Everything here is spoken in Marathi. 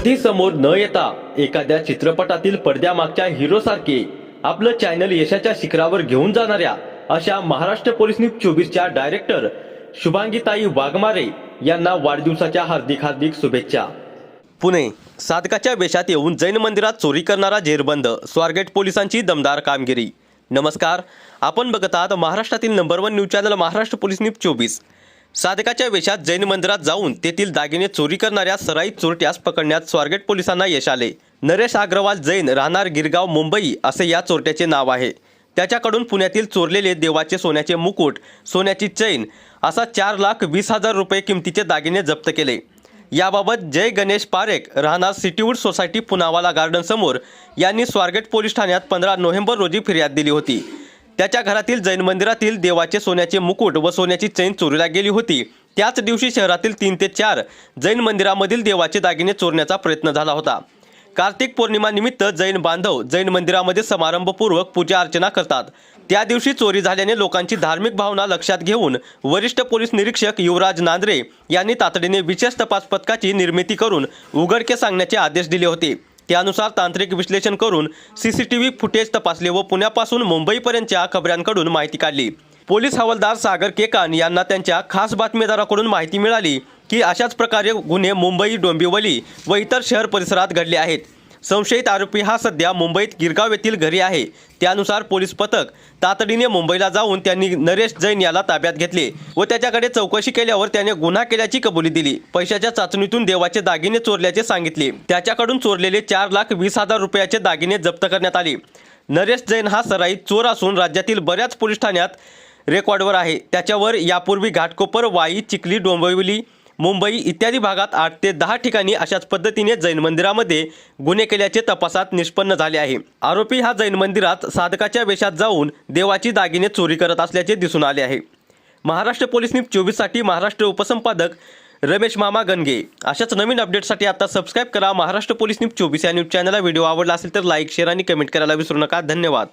कधी समोर न येता एखाद्या चित्रपटातील पडद्यामागच्या हिरोसारखे आपलं चॅनल यशाच्या शिखरावर घेऊन जाणाऱ्या अशा महाराष्ट्र पोलीस न्यूज चोवीसच्या डायरेक्टर शुभांगीताई वाघमारे यांना वाढदिवसाच्या हार्दिक हार्दिक शुभेच्छा. पुणे साधकाच्या वेशात येऊन जैन मंदिरात चोरी करणारा जेरबंद स्वारगेट पोलिसांची दमदार कामगिरी. नमस्कार आपण बघत आहात महाराष्ट्रातील number one news channel Maharashtra police news चोवीस. साधकाच्या वेशात जैन मंदिरात जाऊन तेथील दागिने चोरी करणाऱ्या सराईत चोरट्यास पकडण्यात स्वारगेट पोलिसांना यश आले. नरेश अग्रवाल जैन राहणार गिरगाव मुंबई असे या चोरट्याचे नाव आहे. त्याच्याकडून पुण्यातील चोरलेले देवाचे सोन्याचे मुकुट सोन्याची चैन असा चार लाख वीस हजार रुपये किमतीचे दागिने जप्त केले. याबाबत जय गणेश पारेख राहणार सिटीवूड सोसायटी पुनावाला गार्डन समोर यांनी स्वारगेट पोलीस ठाण्यात पंधरा नोव्हेंबर रोजी फिर्याद दिली होती. त्याच्या घरातील जैन मंदिरातील देवाचे सोन्याचे मुकुट व सोन्याची चैन चोरीला गेली होती. त्याच दिवशी शहरातील तीन ते चार जैन मंदिरामधील देवाचे दागिने चोरण्याचा प्रयत्न झाला होता. कार्तिक पौर्णिमानिमित्त जैन बांधव जैन मंदिरामध्ये समारंभपूर्वक पूजा अर्चना करतात. त्या दिवशी चोरी झाल्याने लोकांची धार्मिक भावना लक्षात घेऊन वरिष्ठ पोलीस निरीक्षक युवराज नांद्रे यांनी तातडीने विशेष तपास पथकाची निर्मिती करून उघडके सांगण्याचे आदेश दिले होते. त्यानुसार तांत्रिक विश्लेषण करून C C T V footage तपासले व पुण्यापासून मुंबईपर्यंतच्या खबऱ्यांकडून माहिती काढली. पोलीस हवालदार सागर केकान यांना त्यांच्या खास बातमीदाराकडून माहिती मिळाली की अशाच प्रकारे गुन्हे मुंबई डोंबिवली व इतर शहर परिसरात घडले आहेत. संशयित आरोपी हा सध्या मुंबईत गिरगाव येथील घरी आहे. त्यानुसार पोलीस पथक तातडीने मुंबईला जाऊन त्यांनी नरेश जैन याला ताब्यात घेतले व त्याच्याकडे चौकशी केल्यावर त्याने गुन्हा केल्याची कबुली दिली. पैशाच्या चाचणीतून देवाचे दागिने चोरल्याचे सांगितले. त्याच्याकडून चोरलेले चार लाख वीस हजार रुपयाचे दागिने जप्त करण्यात आले. नरेश जैन हा सराईत चोर असून राज्यातील बऱ्याच पोलीस ठाण्यात रेकॉर्डवर आहे. त्याच्यावर यापूर्वी घाटकोपर वाई चिखली डोंबिवली मुंबई इत्यादी भागात आठ ते दहा ठिकाणी अशाच पद्धतीने जैन मंदिरामध्ये गुन्हे केल्याचे तपासात निष्पन्न झाले आहे. आरोपी हा जैन मंदिरात साधकाच्या वेशात जाऊन देवाची दागिने चोरी करत असल्याचे दिसून आले आहे. महाराष्ट्र पोलीस न्यूज चोवीससाठी महाराष्ट्र उपसंपादक रमेश मामा गणगे. अशाच नवीन अपडेटसाठी आता सबस्क्राईब करा महाराष्ट्र पोलीस न्यूज चोवीस या न्यूज चॅनलला. व्हिडिओ आवडला असेल तर लाईक शेअर आणि कमेंट करायला विसरू नका. धन्यवाद.